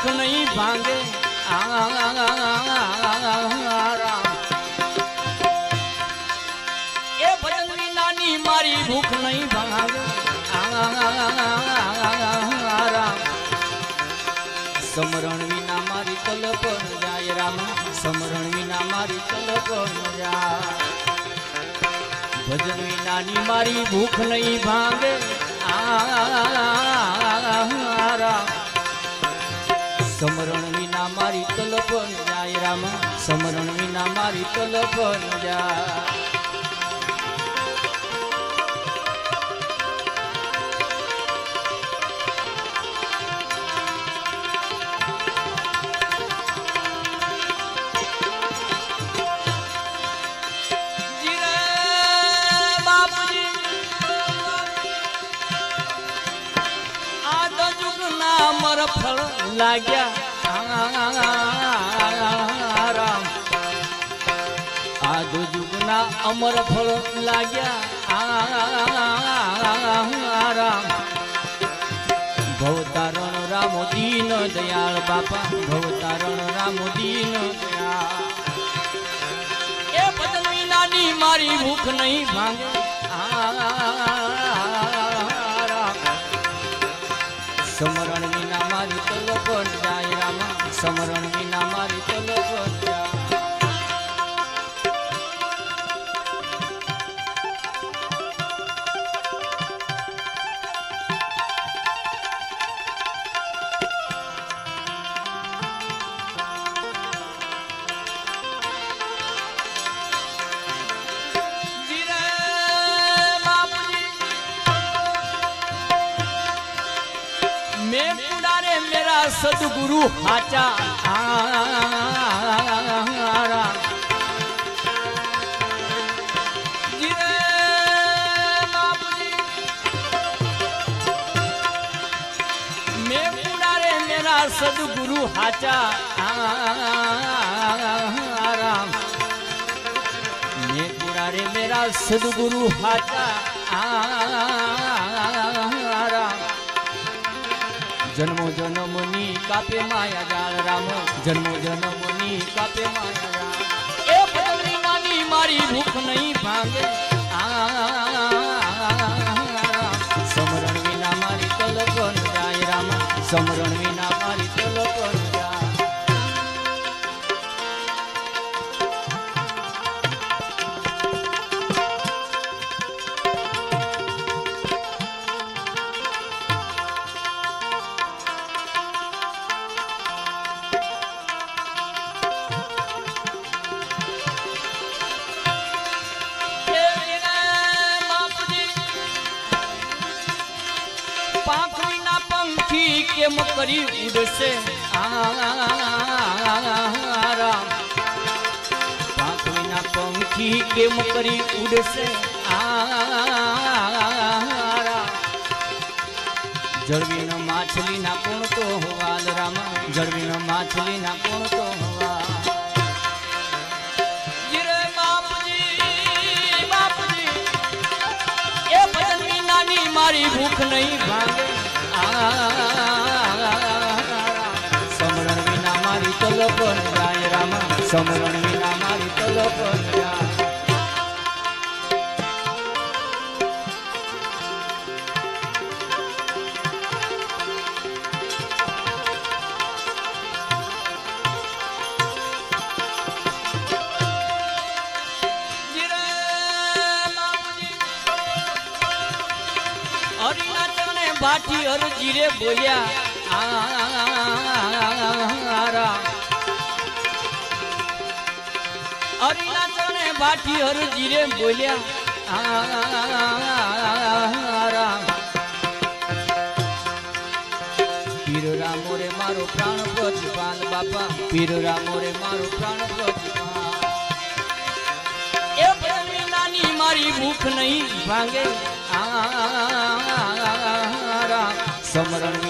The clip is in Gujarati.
ભૂખ નહીં ભાંગે એ ભજન વિનાની મારી ભૂખ નહીં ભાંગે સમરણ વિના મારી તલપ જાય રામ સમરણ વિના મારી તલપ જાય ભજન વિનાની મારી ભૂખ નહીં ભાંગે રામ સમરણ વિના મારી તલપ ન જાય રામ સમરણ વિના મારી તલપ ન જાય. મર ફળ લાગ્યા. રામ આ તો જુગના અમર ફળ લાગ્યા. ભવતારણ રામો દીન દયાળ બાપા, ભવતારણ રામો દીન એ ભજન નાની મારી ભૂખ નહીં ભાંગે સમરણ સમરણ વિના મારી ચલો મેં મેરા સદગુરુ હાચા મેં સદગુરુ હાચા રામ ને પુરારે મેરા સદગુરુ હાચા રામ જન્મો જન્મની કાપે માયા જાળ રામ. જન્મો જન્મની કાપે માયા એ પદની નાની મારી ભૂખ નહીં ભાંગે. સમરણ વિના મારી તલપ જાય રામ. સમરણ પંખી કેમ કરી ઉડશે? રામ પાંખડીના પંખી કેમ કરી ઉડશે? રામ જળવીનો માછલીના કોણ તો હવાલ રામ? જળવીનો માછલીના કોણ તો વિનાની મારી ભૂખ નહીં ભાંગે. સમરણ વિના મારી તલપ હરજી રે બોલ્યા રામ હરિના ચરણે ભાટી હરજી રે બોલ્યા પીર રામો રે મારો પ્રાણ પ્રતિપાલ બાપા પીર રામો રે મારો પ્રાણ પ્રતિપાલ એ પ્રેમી નાની મારી ભૂખ નહીં ભાંગે સમરણ